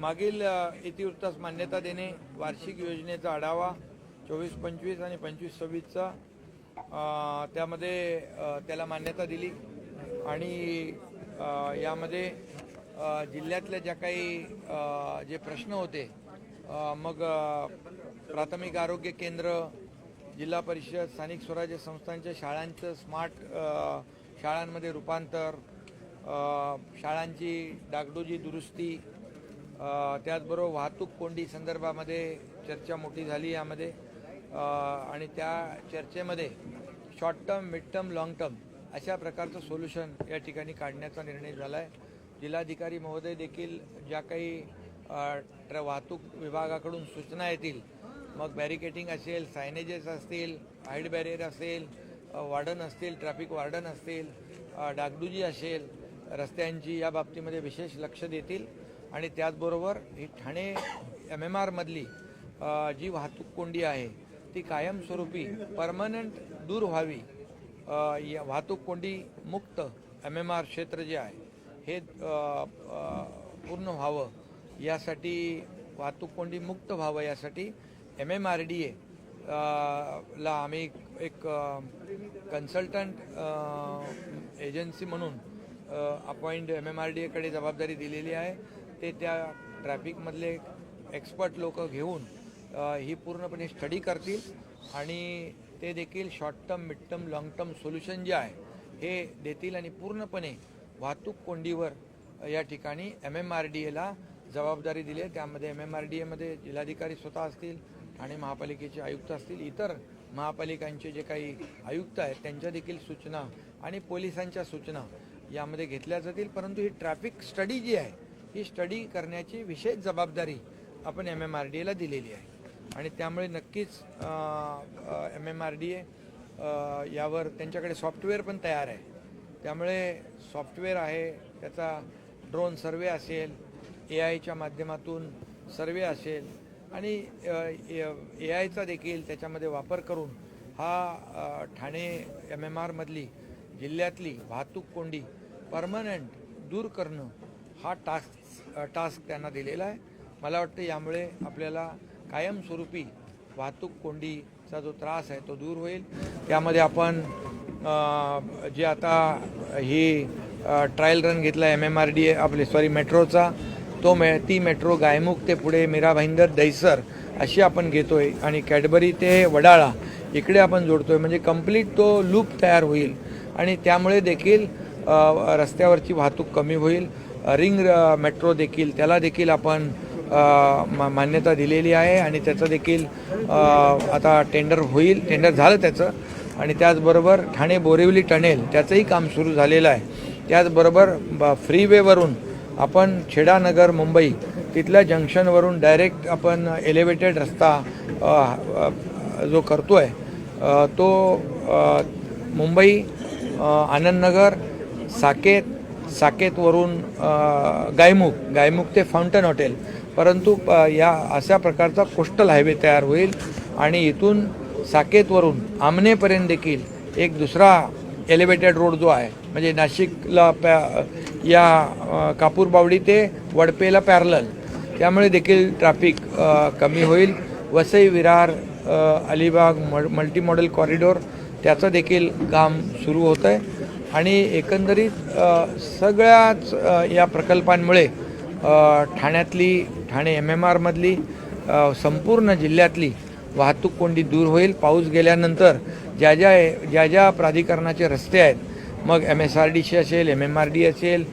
मागील इतिवृत्तास मान्यता देणे वार्षिक योजनेचा आढावा चोवीस पंचवीस आणि पंचवीस सव्वीसचा त्यामध्ये त्याला मान्यता दिली. आणि यामध्ये जिल्ह्यातल्या ज्या काही जे प्रश्न होते मग प्राथमिक आरोग्य केंद्र जिल्हा परिषद स्थानिक स्वराज्य संस्थांच्या शाळांचं स्मार्ट शाळांमध्ये रूपांतर शाळांची डागडोजी दुरुस्ती त्याचबरोबर वाहतूक कोंडी संदर्भामध्ये चर्चा मोठी झाली यामध्ये. आणि त्या चर्चेमध्ये short term mid term long term अशा प्रकारचं सोल्युशन या ठिकाणी काढण्याचा निर्णय झाला आहे जिल्हाधिकारी महोदय देखील ज्या काही ट्र वाहतूक विभागाकडून सूचना येतील मग बॅरिकेटिंग असेल सायनेजेस असतील हाईड बॅरियर असेल वार्डन असतील ट्रॅफिक वार्डन असतील डागडुजी असेल रस्त्यांची या बाबतीमध्ये विशेष लक्ष देतील. आणि त्याचबरोबर ही ठाणे एम एम आरमधली जी वाहतूक कोंडी आहे ती कायमस्वरूपी परमनंट दूर व्हावी. या वाहतूक कोंडी मुक्त एम एम आर क्षेत्र जे आहे हे पूर्ण व्हावं. यासाठी वाहतूक कोंडी मुक्त व्हावं यासाठी M M R D A ला आम्ही एक कन्सल्टंट एजन्सी म्हणून appoint M M R D एकडे जबाबदारी दिलेली आहे. ते त्या ट्रॅफिकमधले एक्सपर्ट लोक घेऊन ही पूर्णपणे स्टडी करतील आणि ते देखील short term mid term long term solution जे आहे हे देतील आणि पूर्णपणे वाहतूक कोंडीवर या ठिकाणी एम एम आर डी एला जबाबदारी दिली आहे. त्यामध्ये एम एम आर डी एमध्ये जिल्हाधिकारी स्वतः असतील ठाणे महापालिकेचे आयुक्त असतील इतर महापालिकांचे जे काही आयुक्त आहेत त्यांच्या देखील सूचना आणि पोलिसांच्या सूचना यामध्ये घेतल्या जातील परंतु ही ट्रॅफिक स्टडी जी आहे ही स्टडी करण्याची विशेष जबाबदारी आपण एम एम आर डी एला दिलेली आहे. आणि त्यामुळे नक्कीच M M R D A यावर त्यांच्याकडे सॉफ्टवेअर पण तयार आहे. त्यामुळे सॉफ्टवेअर आहे त्याचा ड्रोन सर्वे असेल ए आयच्या माध्यमातून सर्वे असेल आणि ए आयचा देखील त्याच्यामध्ये वापर करून हा ठाणे एम एम आरमधली जिल्ह्यातली वाहतूक कोंडी परमनंट दूर करणं हा टास्क टास्क त्यांना दिलेला आहे. मला वाटतं यामुळे आपल्याला कायमस्वरूपी वाहतूक कोंडीचा जो त्रास आहे तो दूर होईल. त्यामध्ये आपण जे आता ही ट्रायल रन घेतला M M R D A आपले सॉरी मेट्रोचा तो मे ती मेट्रो गायमुख ते पुढे मीरा भाईंदर दहिसर अशी आपण घेतो आहे आणि कॅडबरी ते वडाळा इकडे आपण जोडतो आहे म्हणजे कंप्लीट तो लूप तयार होईल. आणि त्यामुळे देखील रस्त्यावरची वाहतूक कमी होईल. रिंग मेट्रो देखील त्याला देखील आपण मान्यता दिलेली आहे आणि त्याचं देखील आता टेंडर होईल. टेंडर झालं त्याचं. आणि त्याचबरोबर ठाणे बोरिवली टनेल त्याचंही काम सुरू झालेलं आहे. त्याचबरोबर ब फ्रीवेवरून आपण छेडानगर मुंबई तिथल्या जंक्शनवरून डायरेक्ट आपण एलिव्हेटेड रस्ता जो करतो आहे तो मुंबई आनंदनगर साकेत साकेतवरून गायमुख गायमुख ते फाउंटन हॉटेल. परंतु या अशा प्रकारचा कोस्टल हायवे तयार होईल आणि इथून साकेतवरून आमनेपर्यंत देखील एक दुसरा एलिव्हेटेड रोड जो आहे म्हणजे नाशिकला पॅ या कापूरबावडी ते वडपेला पॅरलल त्यामुळे देखील ट्रॅफिक कमी होईल. Vasai Virar Alibaug multi model corridor त्याचं देखील काम सुरू होतं आहे आणि एकंदरीत सगळ्याच या प्रकल्पांमुळे ठाण्यातली ठाणे एम एम आरमधली संपूर्ण जिल्ह्यातली वाहतूक कोंडी दूर होईल. पाऊस गेल्यानंतर ज्या ज्या ज्या ज्या प्राधिकरणाचे रस्ते आहेत मग M S R D C असेल एम एम आर डी असेल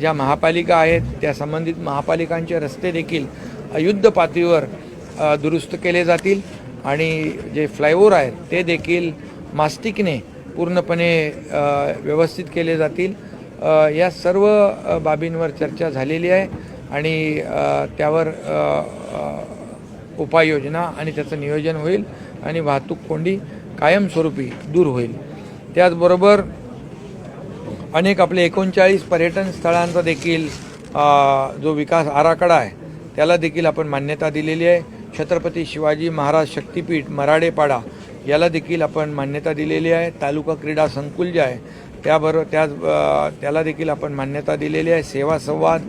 ज्या महापालिका आहेत त्या संबंधित महापालिकांचे रस्ते देखील युद्ध पातळीवर दुरुस्त केले जातील. आणि जे फ्लायओव्हर आहेत ते देखील मास्टिकने पूर्णपणे व्यवस्थित केले जातील. या सर्व बाबींवर चर्चा झालेली आहे आणि त्यावर उपाययोजना आणि त्याचं नियोजन होईल आणि वाहतूक कोंडी कायमस्वरूपी दूर होईल. त्याचबरोबर अनेक आपले एकोणचाळीस पर्यटन स्थळांचा देखील जो विकास आराखडा आहे त्याला देखील आपण मान्यता दिलेली आहे. छत्रपती शिवाजी महाराज शक्तिपीठ मराडेपाडा याला देखील आपण मान्यता दिलेली आहे. तालुका क्रीडा संकुल जे आहे त्याबरोबर त्याच त्याला देखील आपण मान्यता दिलेली आहे. सेवा संवाद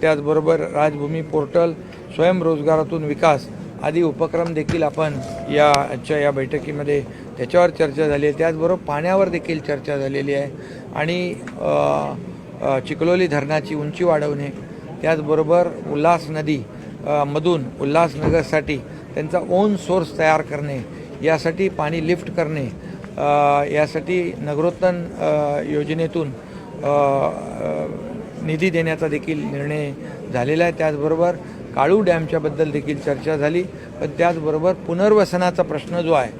त्याचबरोबर राजभूमी पोर्टल स्वयंरोजगारातून विकास आदी उपक्रम देखील आपण या आजच्या या बैठकीमध्ये त्याच्यावर चर्चा झाली आहे. त्याचबरोबर पाण्यावर देखील चर्चा झालेली आहे. आणि चिखलोली धरणाची उंची वाढवणे त्याचबरोबर उल्हास नदी मधून उल्हासनगरसाठी त्यांचा ओन सोर्स तयार करणे यासाठी पाणी लिफ्ट करणे यासाठी नगरोत्थान योजनेतून निधी देण्याचा देखील निर्णय झालेला आहे. त्याचबरोबर काळू डॅमच्याबद्दल देखील चर्चा झाली. पण त्याचबरोबर पुनर्वसनाचा प्रश्न जो आहे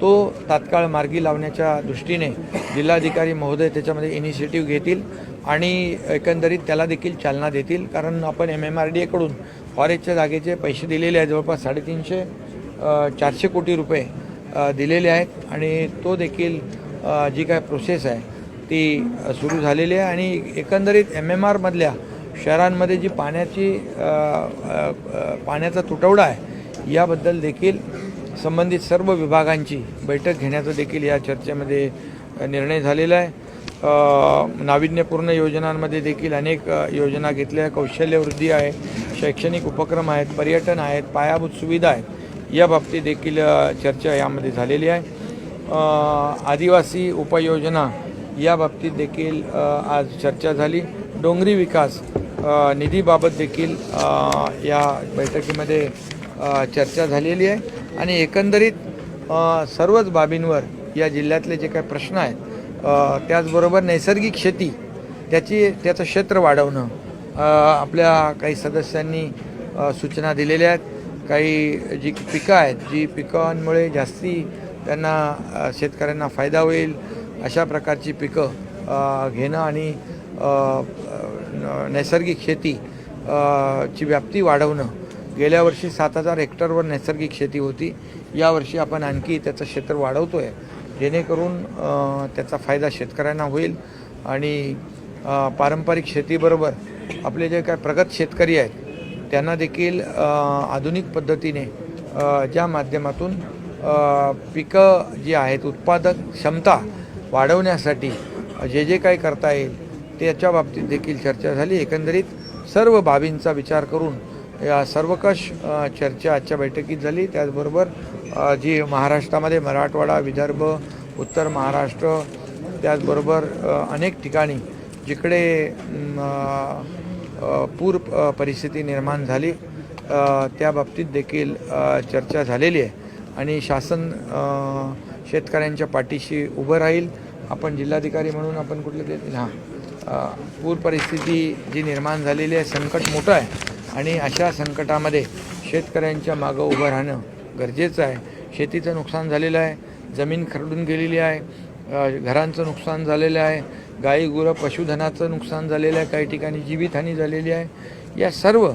तो तात्काळ मार्गी लावण्याच्या दृष्टीने जिल्हाधिकारी महोदय त्याच्यामध्ये इनिशिएटिव्ह घेतील आणि एकंदरीत त्याला देखील चालना देतील. कारण आपण एम एम आर डी एकडून फॉरेस्टच्या जागेचे पैसे दिलेले आहेत. जवळपास साडेतीनशे चारशे कोटी रुपये दिलेले आहेत आणि तो देखील जी काय प्रोसेस आहे ती सुरू झालेली आहे आणि एकंदरीत एम एम आरमधल्या शहरांमध्ये जी पाण्याची पाण्याचा तुटवडा आहे याबद्दल देखील संबंधित सर्व विभागांची बैठक घेण्याचा देखील या चर्चेमध्ये निर्णय झालेला आहे. नाविन्यपूर्ण योजनांमध्ये देखील अनेक योजना घेतल्या कौशल्यवृद्धी आहे शैक्षणिक उपक्रम आहेत पर्यटन आहेत पायाभूत सुविधा आहेत. या बाबतीत देखील चर्चा यामध्ये झालेली आहे. आदिवासी उपाययोजना या बाबतीत देखील आज चर्चा झाली. डोंगरी विकास निधीबाबत देखील या बैठकीमध्ये चर्चा झालेली आहे. आणि एकंदरीत सर्वच बाबींवर या जिल्ह्यातले जे काही प्रश्न आहेत त्याचबरोबर नैसर्गिक शेती त्याची त्याचं क्षेत्र वाढवणं आपल्या काही सदस्यांनी सूचना दिलेल्या आहेत. काही जी पिकं आहेत जी पिकांमुळे जास्ती त्यांना शेतकऱ्यांना फायदा होईल अशा प्रकारची पिकं घेणं आणि नैसर्गिक शेती ची व्याप्ती वाढवणं. गेल्या वर्षी सात हजार हेक्टरवर नैसर्गिक शेती होती. यावर्षी आपण आणखी त्याचं क्षेत्र वाढवतो आहे जेणेकरून त्याचा फायदा शेतकऱ्यांना होईल आणि पारंपरिक शेतीबरोबर आपले जे काय प्रगत शेतकरी आहेत त्यांना देखील आधुनिक पद्धतीने ज्या माध्यमातून पिकं जी आहेत उत्पादक क्षमता वाढवण्यासाठी जे जे काही करता येईल त्याच्या बाबतीत देखील चर्चा झाली. एकंदरीत सर्व बाबींचा विचार करून या सर्वकष चर्चा आजच्या बैठकीत झाली. त्याचबरोबर जी महाराष्ट्रामध्ये मराठवाडा विदर्भ उत्तर महाराष्ट्र त्याचबरोबर अनेक ठिकाणी जिकडे पूर परिस्थिती निर्माण झाली. त्या बाबतीत देखील चर्चा झालेली आहे. आणि शासन शेतकऱ्यांच्या पाठीशी उभं राहील. आपण जिल्हाधिकारी म्हणून आपण कुठले ते हां पूर परिस्थिती जी निर्माण झालेली आहे संकट मोठं आहे. आणि अशा संकटामध्ये शेतकऱ्यांच्या मागं उभं राहणं गरजेचं आहे. शेतीचं नुकसान झालेलं आहे. जमीन खरडून गेलेली आहे. घरांचं नुकसान झालेलं आहे. गाई गुरं पशुधनाचं नुकसान झालेलं आहे काही ठिकाणी जीवितहानी झालेली आहे. या सर्व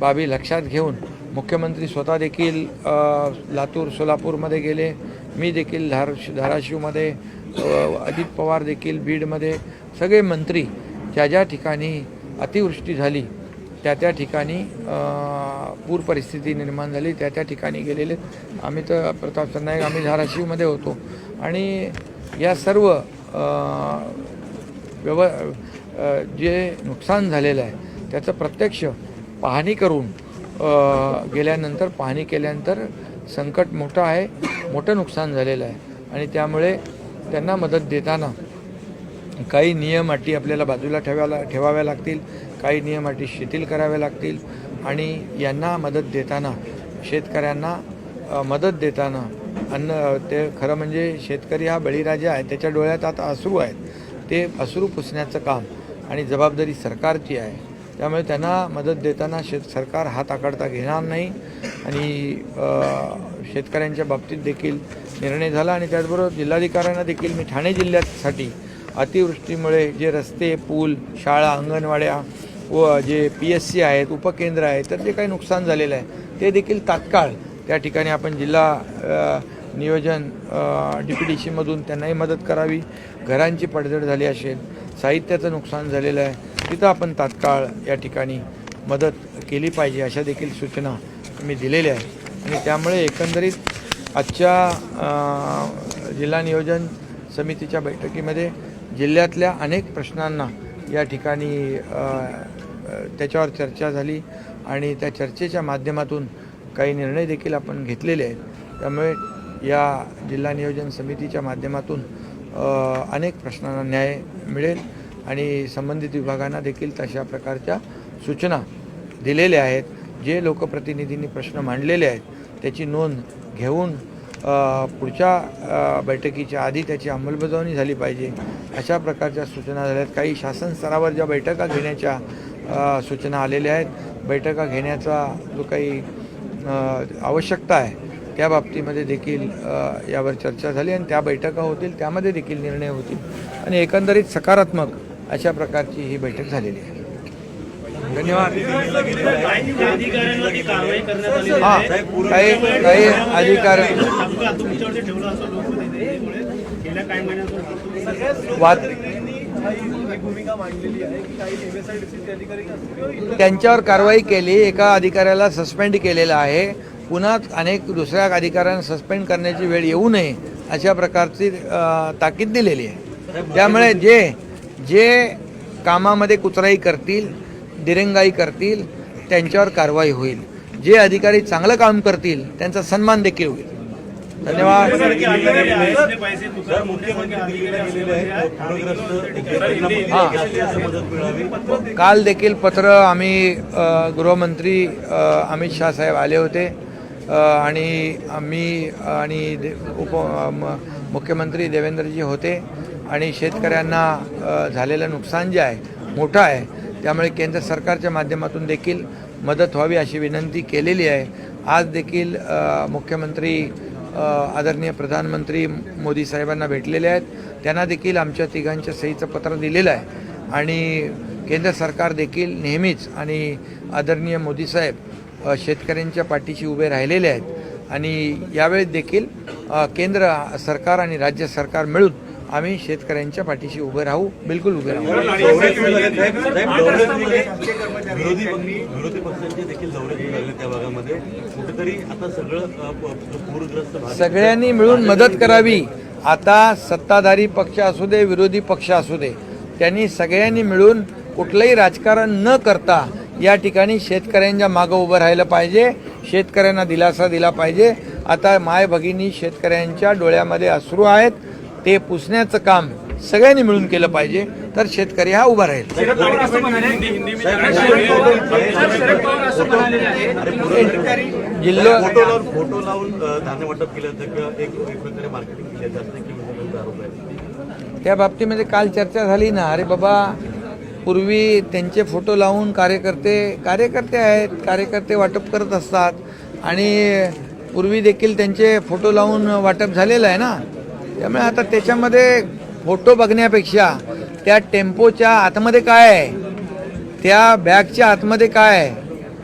बाबी लक्षात घेऊन मुख्यमंत्री स्वतः देखील लातूर सोलापूरमध्ये गेले. मी देखील धार धाराशिवमध्ये अजित पवार देखील बीडमध्ये. सगळे मंत्री ज्या ज्या ठिकाणी अतिवृष्टी झाली त्या त्या ठिकाणी पूर परिस्थिती निर्माण झाली त्या त्या ठिकाणी गेलेले. आम्ही तर प्रताप सरनाईक आम्ही धाराशिवमध्ये होतो. आणि या सर्व व्यव जे नुकसान झालेलं आहे त्याचं प्रत्यक्ष पाहणी करून गेल्यानंतर पाहणी केल्यानंतर संकट मोठं आहे मोठं नुकसान झालेलं आहे. आणि त्यामुळे त्यांना मदत देताना काही नियम अटी आपल्याला बाजूला ठेवायला ठेवाव्या लागतील काही नियम अटी शिथिल कराव्या लागतील आणि यांना मदत देताना शेतकऱ्यांना मदत देताना अन्न ते खरं म्हणजे शेतकरी हा बळीराजा आहे त्याच्या डोळ्यात आता असू आहेत. ते अश्रू पुसण्याचं काम आणि जबाबदारी सरकारची आहे. त्यामुळे त्यांना मदत देताना शेत सरकार हात आकडता घेणार नाही आणि शेतकऱ्यांच्या बाबतीत देखील निर्णय झाला आणि त्याचबरोबर जिल्हाधिकाऱ्यांना देखील मी ठाणे जिल्ह्यासाठी अतिवृष्टीमुळे जे रस्ते पूल शाळा अंगणवाड्या व जे पी एस सी आहेत उपकेंद्र आहेत तर जे काही नुकसान झालेलं आहे ते देखील तात्काळ त्या ठिकाणी आपण जिल्हा नियोजन डी पी डी सीमधून त्यांनाही मदत करावी. घरांची पडझड झाली असेल साहित्याचं नुकसान झालेलं आहे तिथं आपण तात्काळ या ठिकाणी मदत केली पाहिजे अशा देखील सूचना मी दिलेल्या आहेत. आणि त्यामुळे एकंदरीत आजच्या जिल्हा नियोजन समितीच्या बैठकीमध्ये जिल्ह्यातल्या अनेक प्रश्नांना या ठिकाणी त्याच्यावर चर्चा झाली आणि त्या चर्चेच्या माध्यमातून काही निर्णय देखील आपण घेतलेले आहेत. त्यामुळे या जिल्हा नियोजन समितीच्या माध्यमातून अनेक प्रश्नांना न्याय मिळेल आणि संबंधित विभागांना देखील तशा प्रकारच्या सूचना दिलेल्या आहेत. जे लोकप्रतिनिधींनी प्रश्न मांडलेले आहेत त्याची नोंद घेऊन पुढच्या बैठकीच्या आधी त्याची अंमलबजावणी झाली पाहिजे. अशा प्रकारच्या सूचना झाल्या आहेत. काही शासन स्तरावर ज्या बैठका घेण्याच्या सूचना आलेल्या आहेत बैठका घेण्याचा जो काही आवश्यकता आहे त्या बाबतीमध्ये देखील यावर चर्चा झाली आणि त्या बैठका होतील त्यामध्ये देखील निर्णय होतील. आणि एकंदरीत सकारात्मक अशा प्रकारची ही बैठक झालेली आहे. धन्यवाद. काही हा काही काही अधिकार वाद त्यांच्यावर कारवाई केली एका अधिकाऱ्याला सस्पेंड केलेला आहे. पुन्हा अनेक दुसऱ्या अधिकाऱ्यांना सस्पेंड करण्याची वेळ येऊ नये अशा प्रकारची ताकीद दिलेली आहे. त्यामुळे जे जे कामामध्ये कुचराई करतील दिरंगाई करतील त्यांच्यावर कारवाई होईल. जे अधिकारी चांगलं काम करतील त्यांचा सन्मान देखील होईल. धन्यवाद. हां. काल देखील पत्र आम्ही गृहमंत्री अमित शाह साहेब आले होते. आणि मी आणि दे- उप म- मुख्यमंत्री देवेंद्रजी होते आणि शेतकऱ्यांना झालेलं नुकसान जे आहे मोठं आहे त्यामुळे केंद्र सरकारच्या माध्यमातून देखील मदत व्हावी अशी विनंती केलेली आहे. आज देखील मुख्यमंत्री आदरणीय प्रधानमंत्री मोदी साहेबांना भेटलेले आहेत. त्यांना देखील आमच्या तिघांच्या सहीचं पत्र दिलेलं आहे. आणि केंद्र सरकार देखील नेहमीच आणि आदरणीय मोदी साहेब शेतकऱ्यांच्या पाठीशी उभे राहिलेले आहेत. आणि यावेळी देखील केंद्र सरकार आणि राज्य सरकार मिळून आम्ही शेतकऱ्यांच्या पाठीशी उभे राहू बिलकुल उभे राहू. विरोधी विरोधी पक्षांचे देखील दौरे सुरू झाले त्या भागामध्ये. कुठेतरी आता सगळं अ, प- पूरग्रस्त भाग सगळ्यांनी मिळून मदत करावी. आता सत्ताधारी पक्ष असू दे विरोधी पक्ष असू दे त्यांनी सगळ्यांनी मिळून कुठलंही राजकारण न करता या ठिकाणी शेतकऱ्यांच्या मागं उभं राहिलं पाहिजे. शेतकऱ्यांना दिलासा दिला पाहिजे. आता माय भगिनी शेतकऱ्यांच्या डोळ्यामध्ये अश्रू आहेत. ते पुसण्याचं काम सगळ्यांनी मिळून केलं पाहिजे. तर शेतकरी हा उभा राहील. जिल्हा फोटो लावून धान्य वाटप केलं त्या बाबतीमध्ये काल चर्चा झाली ना. अरे बाबा पूर्वी त्यांचे फोटो लावून कार्यकर्ते कार्यकर्ते आहेत कार्यकर्ते वाटप करत असतात. आणि पूर्वी देखील त्यांचे फोटो लावून वाटप झालेलं आहे ना? त्यामुळे आता त्याच्यामध्ये फोटो बघण्यापेक्षा त्या टेम्पोच्या आतमध्ये काय आहे? त्या बॅगच्या आतमध्ये काय आहे?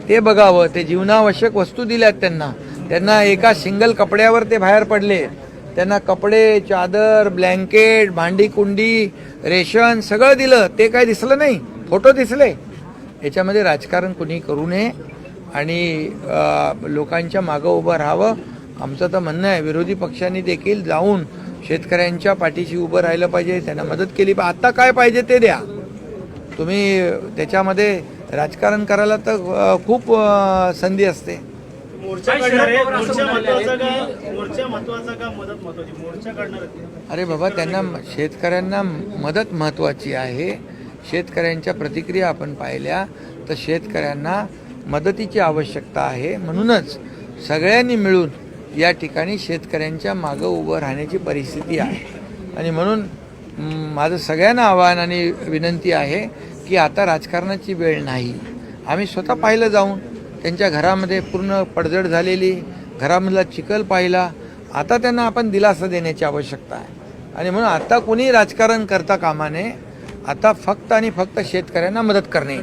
ते बघावं. ते जीवनावश्यक वस्तू दिल्यात त्यांना. त्यांना एका सिंगल कपड्यावर ते बाहेर पडले. त्यांना कपडे चादर ब्लँकेट भांडी कुंडी रेशन सगळं दिलं. ते काय दिसलं नाही. फोटो दिसले. याच्यामध्ये राजकारण कुणी करू नये आणि लोकांच्या मागं उभं राहावं. आमचं तर म्हणणं आहे विरोधी पक्षांनी देखील जाऊन शेतकऱ्यांच्या पाठीशी उभं राहिलं पाहिजे. त्यांना मदत केली पाहिजे. आता काय पाहिजे ते द्या. तुम्ही त्याच्यामध्ये राजकारण करायला तर खूप संधी असते. अरे बाबा त्यांना शेतकऱ्यांना मदत महत्त्वाची आहे. शेतकऱ्यांच्या प्रतिक्रिया आपण पाहिल्या तर शेतकऱ्यांना मदतीची आवश्यकता आहे. म्हणूनच सगळ्यांनी मिळून या ठिकाणी शेतकऱ्यांच्या मागं उभं राहण्याची परिस्थिती आहे. आणि म्हणून माझं सगळ्यांना आव्हान आणि विनंती आहे की आता राजकारणाची वेळ नाही. आम्ही स्वतः पाहिलं जाऊन त्यांच्या घरामध्ये पूर्ण पडझड झालेली घरामधला चिखल पाहिला. आता त्यांना आपण दिलासा देण्याची आवश्यकता आहे. आणि म्हणून आता कोणी राजकारण करता कामा नये आता फक्त आणि फक्त शेतकऱ्यांना मदत करणे.